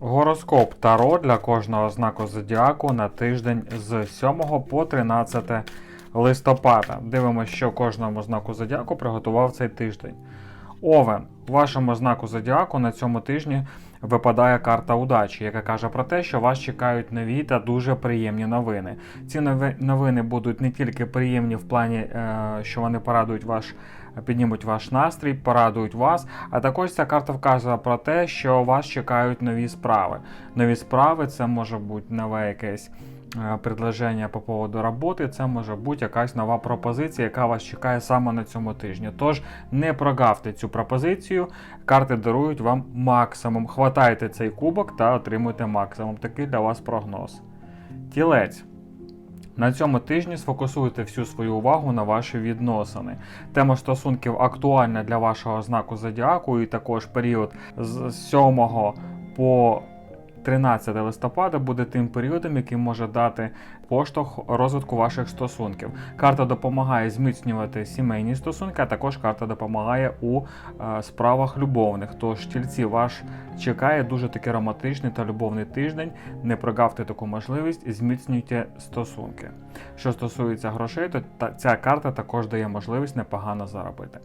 Гороскоп Таро для кожного знаку зодіаку на тиждень з 7 по 13 листопада. Дивимося, що кожному знаку зодіаку приготував цей тиждень. Овен, вашому знаку зодіаку на цьому тижні випадає карта удачі, яка каже про те, що вас чекають нові та дуже приємні новини. Ці нови- новини будуть не тільки приємні в плані, е, що вони порадують ваш. Піднімуть ваш настрій, порадують вас. А також ця карта вказує про те, що вас чекають нові справи. Нові справи це може бути нове якесь е, предложення по поводу роботи, це може бути якась нова пропозиція, яка вас чекає саме на цьому тижні. Тож не прогавте цю пропозицію, карти дарують вам максимум. Хватайте цей кубок та отримуйте максимум. Такий для вас прогноз. Тілець. На цьому тижні сфокусуйте всю свою увагу на ваші відносини. Тема стосунків актуальна для вашого знаку зодіаку, і також період з 7 по 13 листопада буде тим періодом, який може дати поштовх розвитку ваших стосунків. Карта допомагає зміцнювати сімейні стосунки, а також карта допомагає у е, справах любовних. Тож тільці ваш чекає дуже такий романтичний та любовний тиждень. Не прогавте таку можливість зміцнюйте стосунки. Що стосується грошей, то та, ця карта також дає можливість непогано заробити.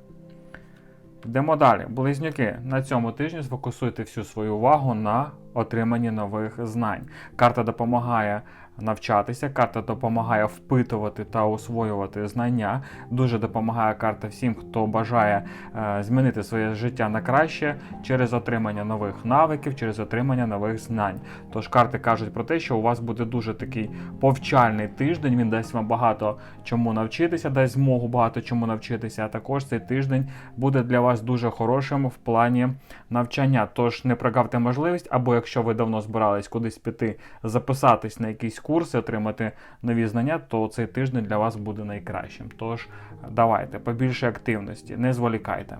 Йдемо далі. Близнюки. На цьому тижні сфокусуйте всю свою увагу на отриманні нових знань. Карта допомагає навчатися, карта допомагає впитувати та освоювати знання. Дуже допомагає карта всім, хто бажає е, змінити своє життя на краще через отримання нових навиків, через отримання нових знань. Тож карти кажуть про те, що у вас буде дуже такий повчальний тиждень. Він дасть вам багато чому навчитися, дасть змогу багато чому навчитися. А також цей тиждень буде для вас дуже хорошим в плані навчання. Тож не прогавте можливість, або якщо ви давно збирались кудись піти, записатись на якісь курси, отримати нові знання, то цей тиждень для вас буде найкращим. Тож давайте побільше активності, не зволікайте.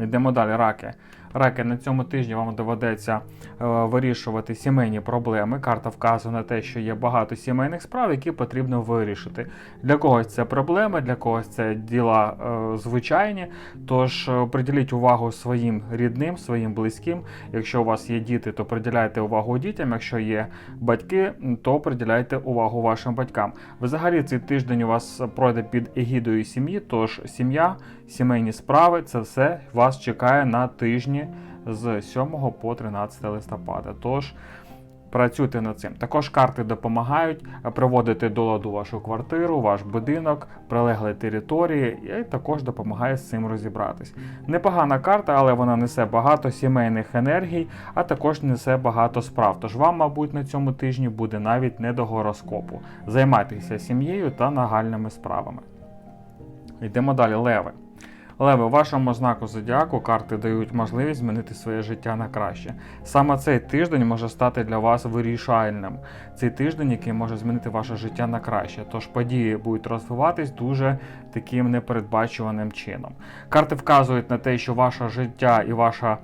Йдемо далі, раки. Раки, на цьому тижні вам доведеться е, вирішувати сімейні проблеми. Карта вказує на те, що є багато сімейних справ, які потрібно вирішити. Для когось це проблеми, для когось це діла е, звичайні. Тож е, приділіть увагу своїм рідним, своїм близьким. Якщо у вас є діти, то приділяйте увагу дітям. Якщо є батьки, то приділяйте увагу вашим батькам. Взагалі, цей тиждень у вас пройде під егідою сім'ї, тож сім'я, сімейні справи це все вас чекає на тижні з 7 по 13 листопада. Тож працюйте над цим. Також карти допомагають приводити до ладу вашу квартиру, ваш будинок, прилеглі території, і також допомагає з цим розібратись. Непогана карта, але вона несе багато сімейних енергій, а також несе багато справ. Тож вам, мабуть, на цьому тижні буде навіть не до гороскопу. Займайтеся сім'єю та нагальними справами. Йдемо далі, леви. Леви, вашому знаку зодіаку карти дають можливість змінити своє життя на краще. Саме цей тиждень може стати для вас вирішальним. Цей тиждень, який може змінити ваше життя на краще. Тож події будуть розвиватись дуже таким непередбачуваним чином. Карти вказують на те, що ваше життя і ваша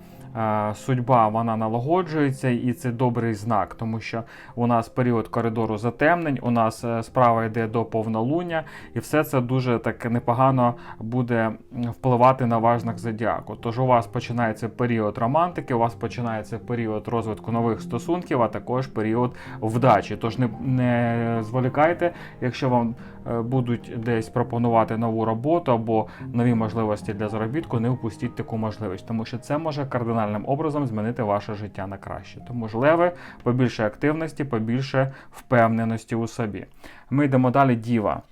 судьба вона налагоджується, і це добрий знак, тому що у нас період коридору затемнень, у нас е, справа йде до повнолуння, і все це дуже так непогано буде впливати на ваш знак зодіаку. Тож у вас починається період романтики, у вас починається період розвитку нових стосунків, а також період вдачі. Тож не, не зволікайте, якщо вам будуть десь пропонувати нову роботу або нові можливості для заробітку, не впустіть таку можливість, тому що це може кардинальним образом змінити ваше життя на краще. Тому ж леви, побільше активності, побільше впевненості у собі. Ми йдемо далі, діва.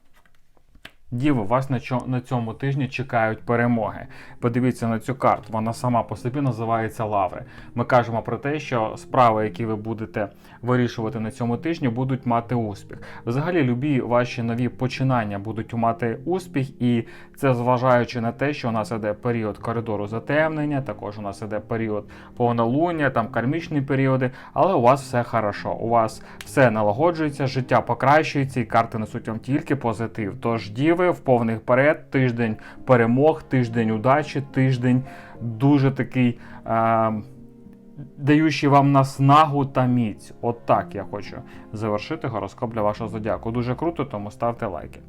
Діви, вас на, цьому тижні чекають перемоги. Подивіться на цю карту, вона сама по собі називається Лаври. Ми кажемо про те, що справи, які ви будете вирішувати на цьому тижні, будуть мати успіх. Взагалі, любі ваші нові починання будуть мати успіх, і це зважаючи на те, що у нас іде період коридору затемнення, також у нас іде період повнолуння, там кармічні періоди, але у вас все хорошо. У вас все налагоджується, життя покращується, і карти несуть вам тільки позитив. Тож діви в повний вперед, тиждень перемог, тиждень удачі, тиждень дуже такий. Е- Даючи вам наснагу та міць. От так я хочу завершити гороскоп для вашого зодіаку. Дуже круто, тому ставте лайки.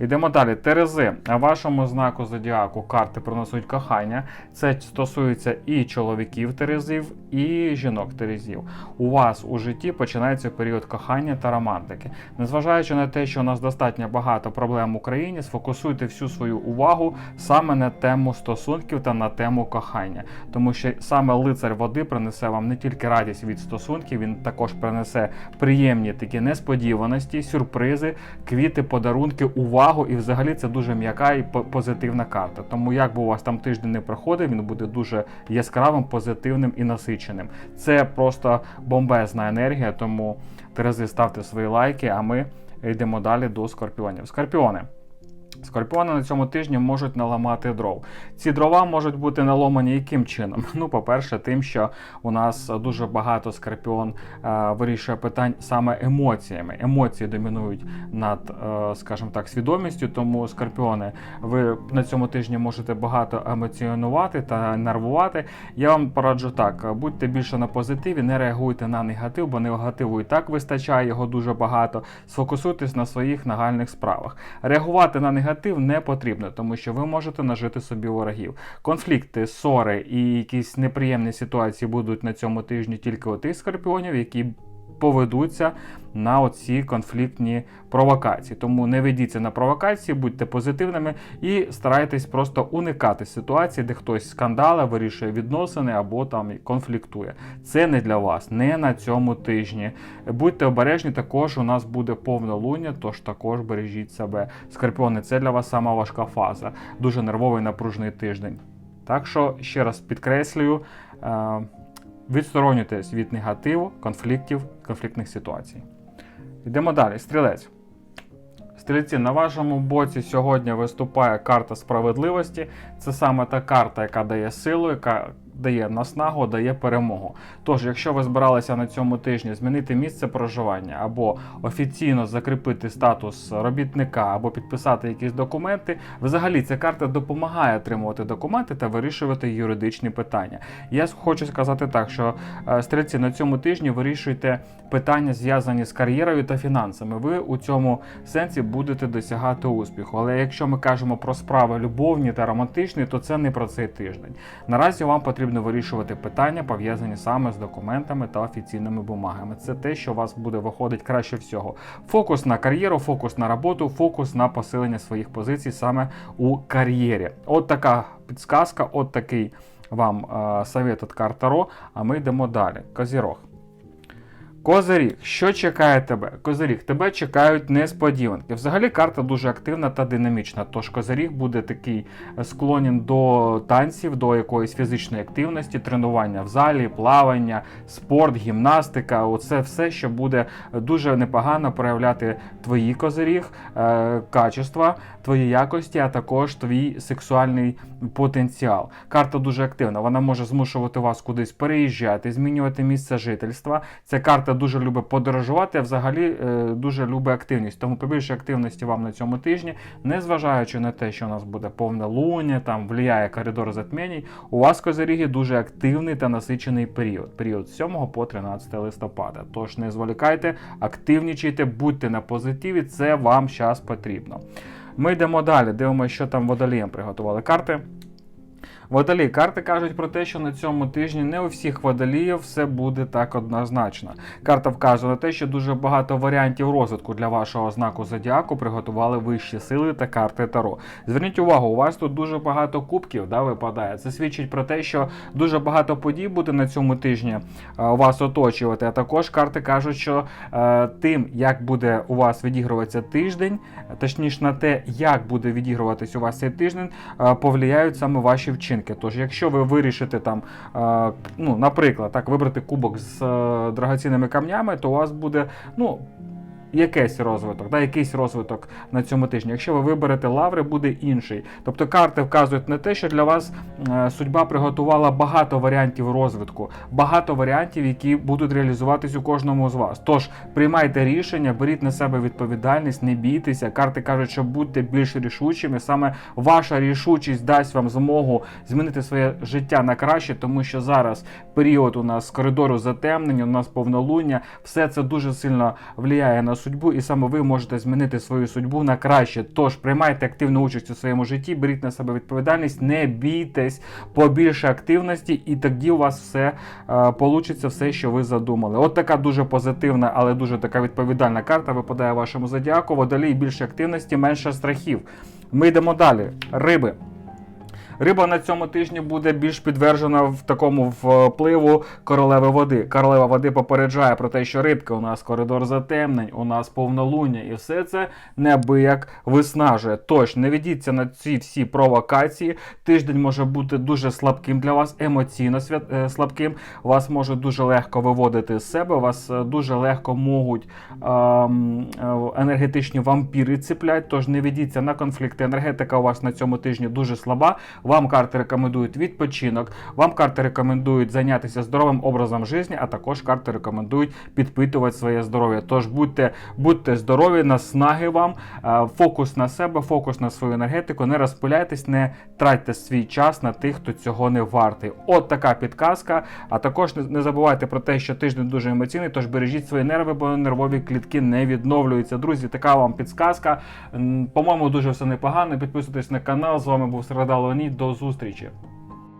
Йдемо далі. Терези. Вашому знаку зодіаку карти приносуть кохання. Це стосується і чоловіків Терезів, і жінок Терезів. У вас у житті починається період кохання та романтики. Незважаючи на те, що у нас достатньо багато проблем в Україні, сфокусуйте всю свою увагу саме на тему стосунків та на тему кохання, тому що саме лицар води принесе вам не тільки радість від стосунків, він також принесе приємні такі несподіваності, сюрпризи, квіти, подарунки, увагу. І взагалі це дуже м'яка і по- позитивна карта. Тому як би у вас там тиждень не проходив, він буде дуже яскравим, позитивним і насиченим. Це просто бомбезна енергія. Тому Терези ставте свої лайки, а ми йдемо далі до скорпіонів. Скорпіони. Скорпіони на цьому тижні можуть наламати дров. Ці дрова можуть бути наломані яким чином? Ну, по-перше, тим, що у нас дуже багато скорпіон е, вирішує питань саме емоціями. Емоції домінують над, е, скажімо так, свідомістю. Тому скорпіони, ви на цьому тижні можете багато емоціонувати та нервувати. Я вам пораджу так: будьте більше на позитиві, не реагуйте на негатив, бо негативу і так вистачає його дуже багато. Сфокусуйтесь на своїх нагальних справах. Реагувати на негатив не потрібно, тому що ви можете нажити собі ворогів. Конфлікти, ссори і якісь неприємні ситуації будуть на цьому тижні тільки у тих скорпіонів, які поведуться на оці конфліктні провокації. Тому не ведіться на провокації, будьте позитивними і старайтесь просто уникати ситуації, де хтось скандали, вирішує відносини або там конфліктує. Це не для вас, не на цьому тижні. Будьте обережні, також у нас буде повнолуння, тож також бережіть себе. Скорпіони, це для вас сама важка фаза, дуже нервовий напружений тиждень. Так що ще раз підкреслюю. Відсторонюйтесь від негативу, конфліктів, конфліктних ситуацій. Йдемо далі. Стрілець. Стрільці, на вашому боці сьогодні виступає карта справедливості. Це саме та карта, яка дає силу, яка дає наснагу, дає перемогу. Тож, якщо ви збиралися на цьому тижні змінити місце проживання або офіційно закріпити статус робітника, або підписати якісь документи, взагалі ця карта допомагає отримувати документи та вирішувати юридичні питання. Я хочу сказати так, що е, стрільці на цьому тижні вирішуйте питання, зв'язані з кар'єрою та фінансами. Ви у цьому сенсі будете досягати успіху. Але якщо ми кажемо про справи любовні та романтичні, то це не про цей тиждень. Наразі вам потрібно вирішувати питання, пов'язані саме з документами та офіційними бумагами. Це те, що у вас буде виходить краще всього. Фокус на кар'єру, фокус на роботу, фокус на посилення своїх позицій саме у кар'єрі. От така підсказка, от такий вам е, совет від Картаро. А ми йдемо далі. Козірог. Козиріг, що чекає тебе? Козиріг, тебе чекають несподіванки. Взагалі карта дуже активна та динамічна. Тож Козиріг буде такий е, склонен до танців, до якоїсь фізичної активності, тренування в залі, плавання, спорт, гімнастика. Оце все, що буде дуже непогано проявляти твої козиріг, е, качества, твої якості, а також твій сексуальний потенціал. Карта дуже активна. Вона може змушувати вас кудись переїжджати, змінювати місце жительства. Ця карта дуже любить подорожувати, а взагалі е, дуже любить активність. Тому побільше активності вам на цьому тижні, незважаючи на те, що у нас буде повне луння, там влияє коридор затмінь, у вас козиріги дуже активний та насичений період. Період з 7 по 13 листопада. Тож не зволікайте, активнічайте, будьте на позитиві, це вам зараз потрібно. Ми йдемо далі, дивимося, що там водолієм приготували карти. Водолій, карти кажуть про те, що на цьому тижні не у всіх водоліїв все буде так однозначно. Карта вказує на те, що дуже багато варіантів розвитку для вашого знаку зодіаку приготували вищі сили та карти Таро. Зверніть увагу, у вас тут дуже багато кубків да, випадає. Це свідчить про те, що дуже багато подій буде на цьому тижні е, вас оточувати. А також карти кажуть, що е, тим, як буде у вас відігруватися тиждень, точніше на те, як буде відігруватись у вас цей тиждень, е, повлияють саме ваші вчинки. Тож, якщо ви вирішите там, ну, наприклад, так, вибрати кубок з е, драгоцінними камнями, то у вас буде, ну. Якийсь розвиток, да, якийсь розвиток на цьому тижні. Якщо ви виберете лаври, буде інший. Тобто карти вказують на те, що для вас е, судьба приготувала багато варіантів розвитку, багато варіантів, які будуть реалізуватись у кожному з вас. Тож приймайте рішення, беріть на себе відповідальність, не бійтеся. Карти кажуть, що будьте більш рішучими. Саме ваша рішучість дасть вам змогу змінити своє життя на краще, тому що зараз період у нас коридору затемнення, у нас повнолуння, все це дуже сильно впливає на судьбу, і саме ви можете змінити свою судьбу на краще. Тож приймайте активну участь у своєму житті, беріть на себе відповідальність, не бійтесь, побільше активності, і тоді у вас все е, получиться, все, що ви задумали. От така дуже позитивна, але дуже така відповідальна карта випадає вашому зодіаку. Водолій більше активності, менше страхів. Ми йдемо далі. Риби. Риба на цьому тижні буде більш підтверджена в такому впливу королеви води. Королева води попереджає про те, що рибки у нас коридор затемнень, у нас повнолуння, і все це неабияк виснажує. Тож не ведіться на ці всі провокації. Тиждень може бути дуже слабким для вас, емоційно свят- е, слабким. Вас може дуже легко виводити з себе. Вас е, дуже легко можуть ем, е, енергетичні вампіри ціплять. Тож не ведіться на конфлікти. Енергетика у вас на цьому тижні дуже слаба. Вам карти рекомендують відпочинок, вам карти рекомендують зайнятися здоровим образом життя, а також карти рекомендують підпитувати своє здоров'я. Тож будьте, будьте здорові, наснаги вам, е, фокус на себе, фокус на свою енергетику, не розпиляйтесь, не тратьте свій час на тих, хто цього не вартий. От така підказка. А також не, забувайте про те, що тиждень дуже емоційний, тож бережіть свої нерви, бо нервові клітки не відновлюються. Друзі, така вам підсказка. По-моєму, дуже все непогано. Підписуйтесь на канал. З вами був Середа Леонід. До зустрічі.